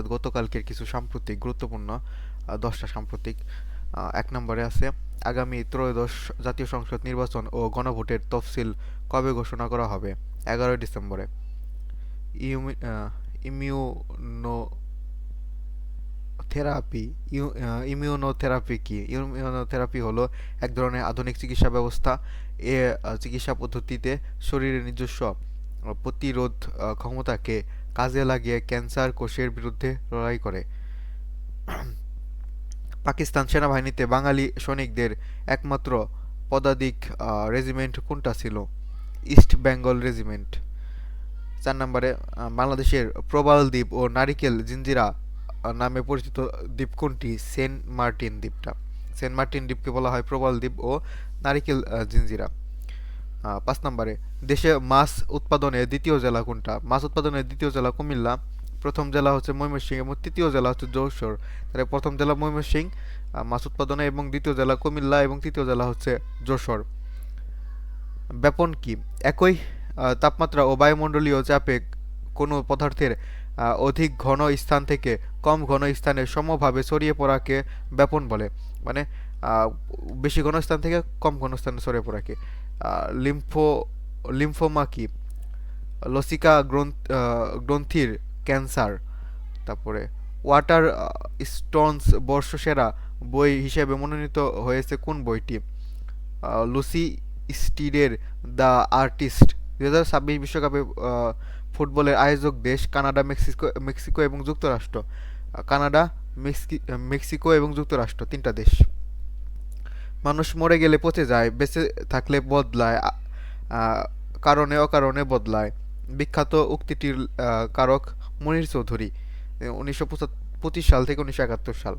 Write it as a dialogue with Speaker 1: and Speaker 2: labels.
Speaker 1: অর্থাৎ গতকালকের কিছু সাম্প্রতিক, গুরুত্বপূর্ণ দশটা সাম্প্রতিক এক নম্বরে আছে, আগামী ত্রয়োদশ জাতীয় সংসদ নির্বাচন ও গণভোটের তফসিল কবে ঘোষণা করা হবে? এগারোই ডিসেম্বরে। ইমিউনো থেরাপি ইমিউনোথেরাপি কি? ইমিউনোথেরাপি হলো এক ধরনের আধুনিক চিকিৎসা ব্যবস্থা। এ চিকিৎসা পদ্ধতিতে শরীরের নিজস্ব প্রতিরোধ ক্ষমতাকে কাজে লাগিয়ে ক্যান্সার কোষের বিরুদ্ধে লড়াই করে। পাকিস্তান সেনাবাহিনীতে বাঙালি সৈনিকদের একমাত্র পদাতিক আহ, রেজিমেন্ট কোনটা ছিল? East Bengal regiment. চার নম্বরে বাংলাদেশের প্রবাল দ্বীপ ও নারিকেল জিঞ্জিরা নামে পরিচিত দ্বীপ কোনটি? সেন্ট মার্টিন দ্বীপটা। সেন্ট মার্টিন দ্বীপকে বলা হয় প্রবাল দ্বীপ ও নারিকেল জিঞ্জিরা। পাঁচ নম্বরে। দেশে মাছ উৎপাদনের দ্বিতীয় জেলা কোনটা? মাছ উৎপাদনের দ্বিতীয় জেলা কুমিল্লা, প্রথম জেলা হচ্ছে ময়মনসিংহ এবং তৃতীয় জেলা হচ্ছে যশোর। তাহলে প্রথম জেলা ময়মনসিংহ মাছ উৎপাদনে এবং দ্বিতীয় জেলা কুমিল্লা এবং তৃতীয় জেলা হচ্ছে যশোর। ব্যাপন কি? একই তাপমাত্রা ও বায়ুমণ্ডলীয় চাপে কোনো পদার্থের অধিক ঘন স্থান থেকে কম ঘন স্থানে সমভাবে ছড়িয়ে পড়াকে ব্যাপন বলে। মানে বেশি ঘন স্থান থেকে কম ঘন স্থানে ছড়িয়ে পড়াকে। লিম্ফো লিম্ফোমা কি লসিকা গ্রন্থির ক্যান্সার, তারপরে ওয়াটার স্টোনস বর্ষসেরা বই হিসেবে মনোনীত হয়েছে কোন বইটি? লুসি স্টিডের দ্য আর্টিস্ট দু হাজার ছাব্বিশ বিশ্বকাপে ফুটবলের আয়োজক দেশ কানাডা, মেক্সিকো মেক্সিকো এবং যুক্তরাষ্ট্র। কানাডা, মেক্সি- মেক্সিকো এবং যুক্তরাষ্ট্র, তিনটা দেশ। মানুষ মরে গেলে পচে যায়, বেঁচে থাকলে বদলায় কারণে অকারণে বদলায়। বিখ্যাত উক্তিটির কারক মনির চৌধুরী, উনিশশো পঁচিশ সাল থেকে উনিশশো একাত্তর সাল।